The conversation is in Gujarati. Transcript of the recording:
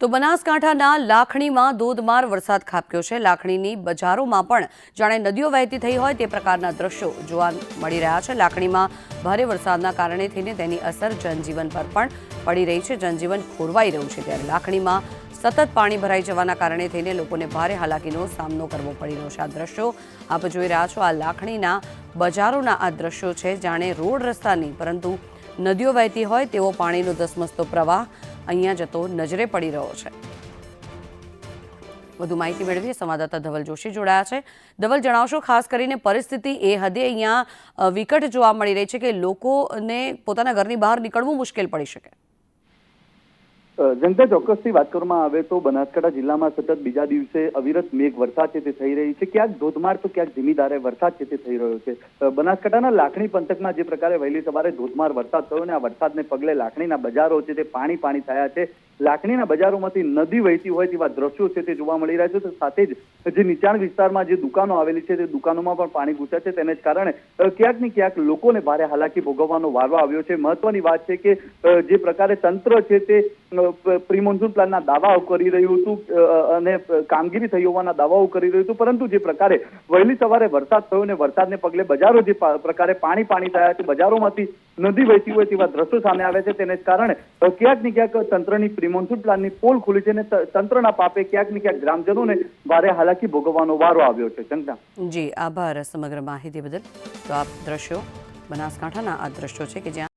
તો બનાસકાંઠાના લાખણીમાં ધોધમાર વરસાદ ખાબક્યો છે. લાખણીની બજારોમાં પણ જાણે નદીઓ વહેતી થઈ હોય તે પ્રકારના દ્રશ્યો જોવા મળી રહ્યા છે. લાખણીમાં ભારે વરસાદના કારણે થઈને તેની અસર જનજીવન પર પણ પડી રહી છે. જનજીવન ખોરવાઈ રહ્યું છે ત્યારે લાખણીમાં સતત પાણી ભરાઈ જવાના કારણે થઈને લોકોને ભારે હાલાકીનો સામનો કરવો પડી રહ્યો છે. આ દ્રશ્યો આપ જોઈ રહ્યા છો. આ લાખણીના બજારોના આ દ્રશ્યો છે. જાણે રોડ રસ્તા નહીં પરંતુ નદીઓ વહેતી હોય તેવો પાણીનો ધસમસતો પ્રવાહ અહીંયા જતો નજરે પડી રહ્યો છે. વધુ માહિતી મેળવીએ. સંવાદદાતા ધવલ જોશી જોડાયા છે. ધવલ, જણાવશો, ખાસ કરીને પરિસ્થિતિ એ હદે અહીંયા વિકટ જોવા મળી રહી છે કે લોકોને પોતાના ઘરની બહાર નીકળવું મુશ્કેલ પડી શકે. જનતા ચોક્કસથી વાત કરવામાં આવે તો બનાસકાંઠા જિલ્લામાં સતત બીજા દિવસે અવિરત મેઘ વરસાદ છે તે થઈ રહી છે. ક્યાંક ધોધમાર તો ક્યાંક ધીમીધારે વરસાદ છે તે થઈ રહ્યો છે. બનાસકાંઠાના લાખણી પંથકમાં જે પ્રકારે વહેલી સવારે ધોધમાર વરસાદ થયો ને આ વરસાદને પગલે લાખણીના બજારો છે તે પાણી પાણી થયા છે. લાખણીના બજારોમાંથી નદી વહેતી હોય તેવા દ્રશ્યો છે તે જોવા મળી રહ્યા છે સાથે જ જે નીચાણ વિસ્તારમાં જે દુકાનો આવેલી છે તે દુકાનોમાં પણ પાણી ઘૂસ્યા છે. તેને જ કારણે ક્યાંક ને ક્યાંક લોકોને ભારે હાલાકી ભોગવવાનો વારો આવ્યો છે. મહત્વની વાત છે કે જે પ્રકારે તંત્ર છે તે પ્રી મોન્સૂન પ્લાનના દાવાઓ કરી રહ્યું હતું અને કામગીરી થઈ હોવાના દાવાઓ કરી રહ્યું હતું, પરંતુ જે પ્રકારે વહેલી સવારે વરસાદ થયો અને વરસાદને પગલે બજારો જે પ્રકારે પાણી પાણી થયા છે, બજારોમાંથી નદી વહેતી હોય તેવા દ્રશ્યો સામે આવે છે, તેને કારણે ક્યાંક ને ક્યાંક તંત્રની પ્રી મોન્સૂન પ્લાનની પોલ ખુલી છે અને તંત્રના પાપે ક્યાંક ને ક્યાંક ગ્રામજનોને ભારે હાલાકી ભોગવવાનો વારો આવ્યો છે. ચંદા જી, આભાર સમગ્ર માહિતી બદલ. તો આ દ્રશ્યો બનાસકાંઠાના આ દ્રશ્યો છે કે જ્યાં